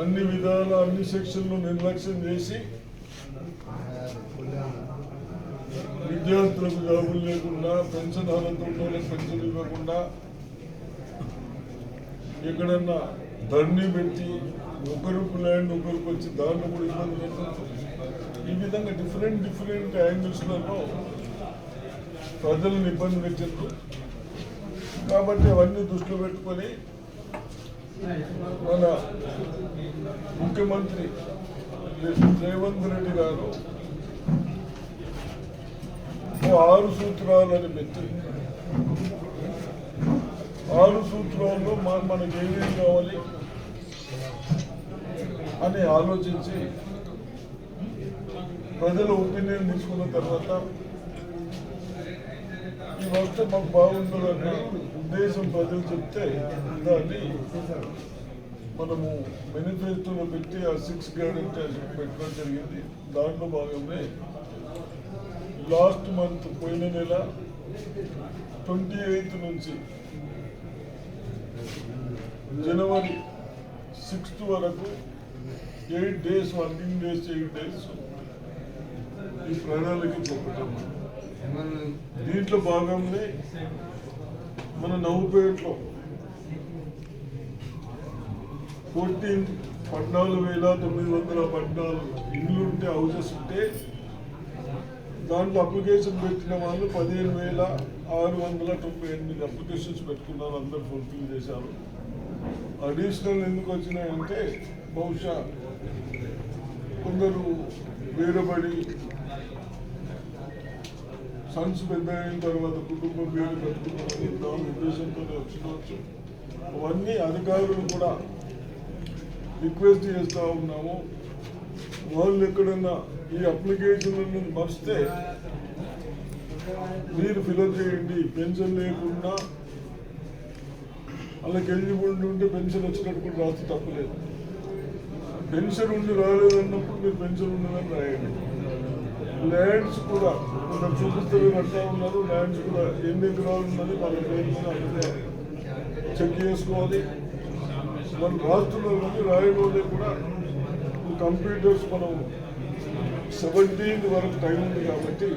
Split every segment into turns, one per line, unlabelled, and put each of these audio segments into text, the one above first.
అన్ని విధాల అన్ని సెక్షన్లు నిర్లక్ష్యం చేసి విద్యార్థులకు జాబులు లేకుండా పెన్షన్ అర్హత పెన్షన్ ఇవ్వకుండా ఎక్కడన్నా ధరణి పెట్టి ఒకరికి ల్యాండ్ ఒకరికి వచ్చి దాంట్లో కూడా ఇబ్బంది పెట్టారు ఈ విధంగా డిఫరెంట్ డిఫరెంట్ యాంగిల్స్లలో ప్రజలను ఇబ్బంది పెట్టారు కాబట్టి అవన్నీ దృష్టిలో పెట్టుకొని మన ముఖ్యమంత్రి రేవంత్ రెడ్డి గారు ఆరు సూత్రాలని పెట్టి ఆరు సూత్రాల్లో మన మనకి ఏమేమి కావాలి అని ఆలోచించి ప్రజల ఒపీనియన్ తీసుకున్న తర్వాత ఇది వస్తే మాకు బాగుంటుందన్న ఉద్దేశం ప్రజలు చెప్తే దాన్ని మనము మేనిఫెస్టోలో పెట్టి ఆ సిక్స్ గ్యారెంటీ పెట్టడం జరిగింది. దాంట్లో భాగమే లాస్ట్ మంత్ పోయిన నెల ట్వంటీ ఎయిత్ నుంచి జనవరి సిక్స్త్ వరకు eight days working days eight days ఈ ప్రణాళిక చెప్పటం దీంట్లో భాగంగా మన నవ్వుపేటలో ఫోర్టీన్ పద్నాలుగు వేల తొమ్మిది వందల పద్నాలుగు ఇల్లు ఉంటే హౌసెస్ ఉంటే దాంట్లో అప్లికేషన్ పెట్టిన వాళ్ళు పదిహేను వేల ఆరు వందల తొంభై ఎనిమిది అప్లికేషన్స్ పెట్టుకున్నారు అందరు ఫుల్ఫిల్ చేశారు. అడిషనల్ ఎందుకు వచ్చినాయంటే బహుశా కొందరు వేరబడి సన్స్ పెద్ద అయిన తర్వాత కుటుంబం పేరు పెట్టుకున్నారని దాని ఉద్దేశంతో వచ్చినవచ్చు. అవన్నీ అధికారులు కూడా రిక్వెస్ట్ చేస్తూ ఉన్నాము. వాళ్ళు ఎక్కడన్నా ఈ అప్లికేషన్లను మరిస్తే మీరు ఫిలప్ చేయండి. పెన్షన్ లేకుండా వాళ్ళకి ఎలిజిబుల్ ఉంటే పెన్షన్ వచ్చినట్టు కూడా రాస్తే తప్పలేదు. పెన్షన్ ఉండి రాలేదన్నప్పుడు మీరు పెన్షన్ ఉండదని రాయండి. ల్యాండ్స్ కూడా ఇక్కడ చూపిస్తారు కట్టా ఉన్నారు ల్యాండ్స్ కూడా ఎన్ని ఎకరాలు ఉన్నది మన పేరు మీద చెక్ చేసుకోవాలి. మనం రాస్తున్నారు కానీ రాయడంలో కూడా కంప్యూటర్స్ మనం సెవెంటీన్త్ వరకు టైం ఉంది కాబట్టి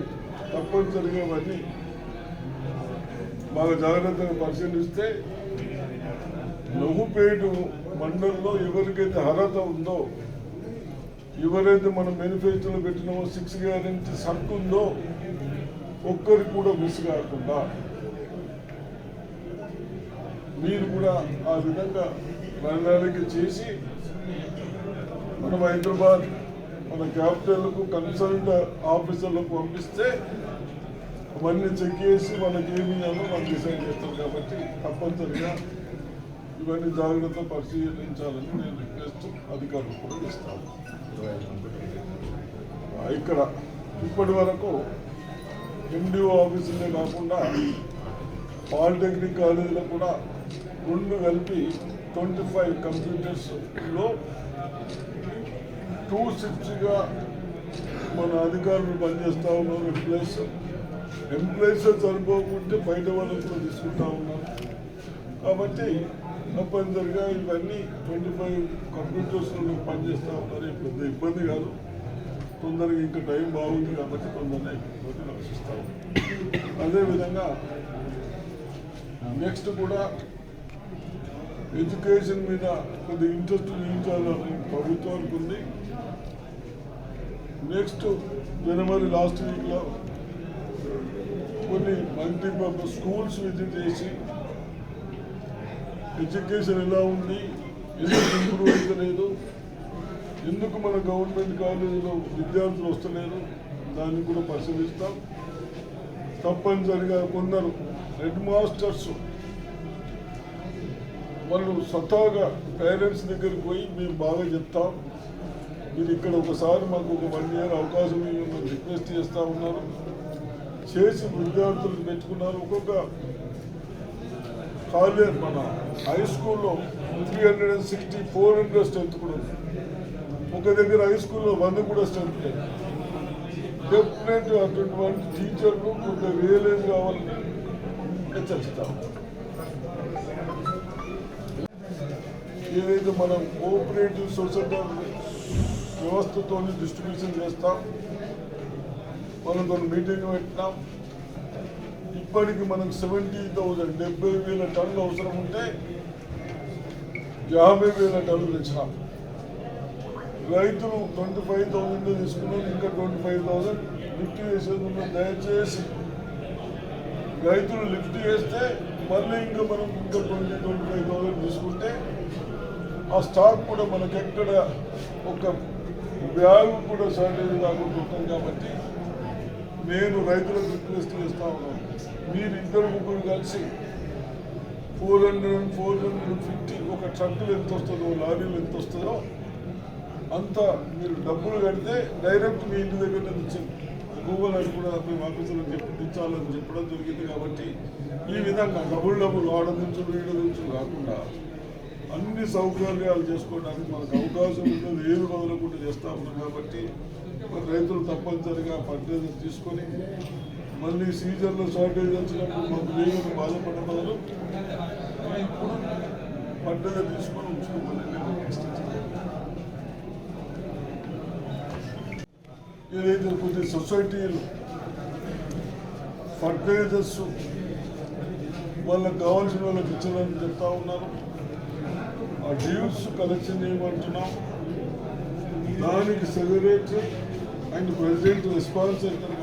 తప్పనిసరిగా అవన్నీ బాగా జాగ్రత్తగా పరిశీలిస్తే నవ్వుపేటు మండలంలో ఎవరికైతే అర్హత ఉందో ఎవరైతే మనం మేనిఫెస్టోలో పెట్టినామో సిక్స్ గ్యారెంటీ సర్క్ ఉందో ఒక్కరికి కూడా మిస్ కాకుండా మీరు కూడా ఆ విధంగా ప్రణాళిక చేసి మనం హైదరాబాద్ మన క్యాపిటల్కు కన్సల్ట్ ఆఫీసర్లకు పంపిస్తే అవన్నీ చెక్ చేసి మనకి ఏమి ఇవ్వాలో మనం డిసైడ్ చేస్తాం కాబట్టి తప్పనిసరిగా ఇవన్నీ జాగ్రత్త పరిశీలించాలని నేను రిక్వెస్ట్ అధికారులకు కూడా ఇస్తాను. ఇక్కడ ఇప్పటి వరకు ఎండిఓ ఆఫీసులే కాకుండా పాలిటెక్నిక్ కాలేజీలో కూడా రెండు కలిపి ట్వంటీ ఫైవ్ కంప్యూటర్స్లో టూ సిక్స్గా మన అధికారులు పనిచేస్తూ ఉన్నారు. ఎంప్లాయీస్ ఎంప్లాయీస్ సరిపోకుంటే బయట వాళ్ళని కూడా తీసుకుంటా ఉన్నారు. కాబట్టి తప్పనిసరిగా ఇవన్నీ ట్వంటీ ఫైవ్ కంప్యూటర్స్లో పనిచేస్తూ ఉన్నారు పెద్ద ఇబ్బంది కాదు. తొందరగా ఇంకా టైం బాగుంది కాబట్టి తొందరగా అయిపోతుంది అదేవిధంగా నెక్స్ట్ కూడా ఎడ్యుకేషన్ మీద కొద్ది ఇంట్రెస్ట్ నియించాలని ప్రభుత్వానికి ఉంది నెక్స్ట్ జనవరి లాస్ట్ వీక్లో కొన్ని మల్టీపర్పస్ స్కూల్స్ విజిట్ చేసి ఎడ్యుకేషన్ ఎలా ఉంది? ఎందుకు ఇంప్రూవ్ అవుతలేదు ఎందుకు మన గవర్నమెంట్ కాలేజీలో విద్యార్థులు వస్తలేరు? దాన్ని కూడా పరిశీలిస్తాం. తప్పనిసరిగా కొందరు హెడ్ మాస్టర్స్ వాళ్ళు స్వతహాగా పేరెంట్స్ దగ్గరికి పోయి మేము బాగా చెప్తాం. మీరు ఇక్కడ ఒకసారి మాకు ఒక వన్ ఇయర్ అవకాశం ఇవ్వమని రిక్వెస్ట్ చేస్తూ ఉన్నారు. చేసి విద్యార్థులు పెట్టుకున్నారు. ఒక్కొక్క కాలేజ్ మన హై స్కూల్లో three hundred and sixty four hundred strength కూడా ఉంది. ఒక దగ్గర హై స్కూల్లో వంద కూడా స్ట్రెంత్ లేదు. డెఫినెట్ అటువంటి టీచర్లు కొంత రియలైజ్ కావాలని హెచ్చరిస్తాం ఏదైతే మనం కోఆపరేటివ్ సొసైటీ వ్యవస్థతో డిస్ట్రిబ్యూషన్ చేస్తాం మనం కొన్ని మీటింగ్ పెట్టినాం. ఇప్పటికి మనకు సెవెంటీ థౌజండ్ డెబ్బై వేల టన్నులు అవసరం ఉంటే యాభై వేల టన్నులు తెచ్చినాం. రైతులు ట్వంటీ ఫైవ్ థౌజండ్ తీసుకున్నారు ఇంకా ట్వంటీ ఫైవ్ థౌజండ్ లిఫ్ట్ చేసేది దయచేసి రైతులు లిఫ్ట్ చేస్తే మళ్ళీ ఇంకా మనం ఇంకా ట్వంటీ ట్వంటీ ఫైవ్ థౌసండ్ తీసుకుంటే ఆ స్టాక్ కూడా మనకెక్కడ ఎక్కడ ఒక బ్యాగ్ కూడా షార్టేజ్ కాకుండా ఉంటాం కాబట్టి నేను రైతులకు రిక్వెస్ట్ చేస్తా ఉన్నాను. మీరు ఇద్దరు ముగ్గురు కలిసి four hundred four hundred fifty ఒక ట్రక్కులు ఎంత వస్తుందో లారీలు ఎంత వస్తుందో అంత మీరు డబ్బులు కడితే డైరెక్ట్ మీ ఇంటి దగ్గర నుంచి గూగుల్ అని కూడా మేము ఆఫీసులో చెప్పి చెప్పడం జరిగింది కాబట్టి ఈ విధంగా డబ్బులు డబ్బులు ఆడ నుంచి వీడ నుంచి కాకుండా అన్ని సౌకర్యాలు చేసుకోవడానికి మనకు అవకాశం ఉంటుంది ఏది వదలకుండా చేస్తూ ఉన్నాం కాబట్టి మరి రైతులు తప్పనిసరిగా ఫర్టిలైజర్ తీసుకొని మళ్ళీ సీజన్లో షార్టేజ్ వచ్చినప్పుడు మాకు వేగం బాధపడ్డ బదులు ఇప్పుడు తీసుకొని ఉంచుకోవాలి ఏదైతే కొద్ది సొసైటీలు ఫర్టిలైజర్స్ వాళ్ళకి కావాల్సిన వాళ్ళకి ఇచ్చారని చెప్తా ఉన్నారు. ఆ డ్యూస్ కలెక్షన్ చేయమంటున్నాం. దానికి సెక్రటరీ అండ్ ప్రెసిడెంట్ రెస్పాన్స్ అవుతారు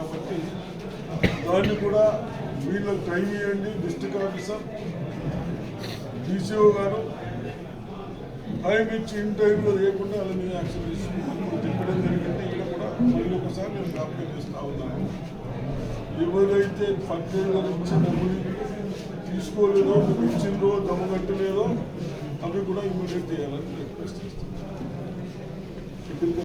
దాన్ని కూడా వీళ్ళకి టైం ఇవ్వండి డిస్ట్రిక్ట్ ఆఫీసర్ డీసీఓ గారు. టైం ఇచ్చి ఇన్ టైంలో లేకుండా అలా మీద యాక్షన్ తీసుకుని చెప్పడం జరిగింది ఇక్కడ కూడా మళ్ళీ ఒకసారి నేను జ్ఞాపకం చేస్తూ ఉన్నాను. ఎవరైతే ఫర్టిలైజర్ ఇచ్చిన డబ్బులు తీసుకోలేదో మీకు ఇచ్చిందో దమ్మగట్టలేదో అవి కూడా ఇమ్మీడియట్ చేయాలని రిక్వెస్ట్ చేస్తున్నాను.